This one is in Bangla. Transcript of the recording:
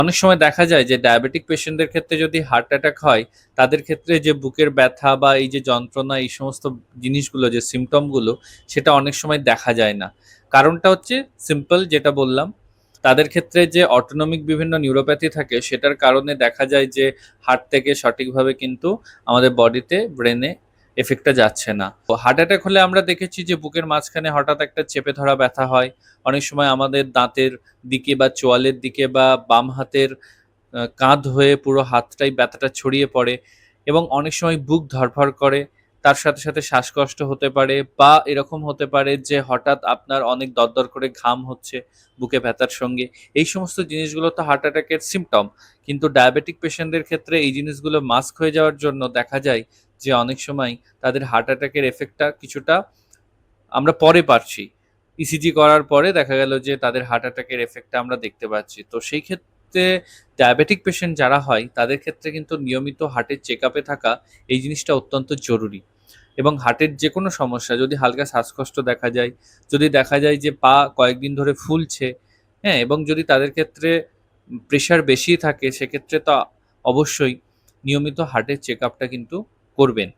অনেক সময় দেখা যায় যে ডায়াবেটিক পেশেন্টদের ক্ষেত্রে যদি হার্ট অ্যাটাক হয়, তাদের ক্ষেত্রে যে বুকের ব্যথা বা এই যে যন্ত্রণা, এই সমস্ত জিনিসগুলো, যে সিমটমগুলো সেটা অনেক সময় দেখা যায় না। কারণটা হচ্ছে সিম্পল যেটা বললাম, তাদের ক্ষেত্রে যে অটোনমিক বিভিন্ন নিউরোপ্যাথি থাকে, সেটার কারণে দেখা যায় যে হার্ট থেকে সঠিকভাবে কিন্তু আমাদের বডিতে ব্রেনে এফেক্টটা যাচ্ছে না। তো হার্ট অ্যাটাক হলে আমরা দেখেছি যে বুকের মাঝখানে হঠাৎ একটা চেপে ধরা ব্যথা হয়। অনেক সময় আমাদের দাঁতের দিকে বা চোয়ালের দিকে বা বাম হাতের কাঁধ হয়ে পুরো হাতটাই ব্যথাটা ছড়িয়ে পড়ে এবং অনেক সময় বুক ধরফর করে। তার সাথে সাথে শ্বাসকষ্ট হতে পারে বা এরকম হতে পারে যে হঠাৎ আপনার অনেক দরদর করে ঘাম হচ্ছে বুকে ব্যথার সঙ্গে। এই সমস্ত জিনিসগুলো তো হার্ট অ্যাটাকের সিমটম কিন্তু ডায়াবেটিক পেশেন্টদের ক্ষেত্রে এই জিনিসগুলো মাস্ক হয়ে যাওয়ার জন্য দেখা যায় যে অনেক সময় তাদের হার্ট অ্যাটাকের এফেক্টটা কিছুটা আমরা পরে পাচ্ছি ইসিজি করার পরে দেখা গেল যে তাদের হার্ট অ্যাটাকের এফেক্টটা আমরা দেখতে পাচ্ছি। তো সেই ক্ষেত্রে ডায়াবেটিক পেশেন্ট যারা হয়, তাদের ক্ষেত্রে কিন্তু নিয়মিত হার্টের চেক থাকা এই জিনিসটা অত্যন্ত জরুরি। এবং হার্টের যে কোনো সমস্যা, যদি হালকা শ্বাসকষ্ট দেখা যায়, যদি দেখা যায় যে পা কয়েকদিন ধরে ফুলছে হ্যাঁ এবং যদি তাদের ক্ষেত্রে প্রেশার বেশি থাকে, সেক্ষেত্রে তো অবশ্যই নিয়মিত হার্টের চেক কিন্তু করবেন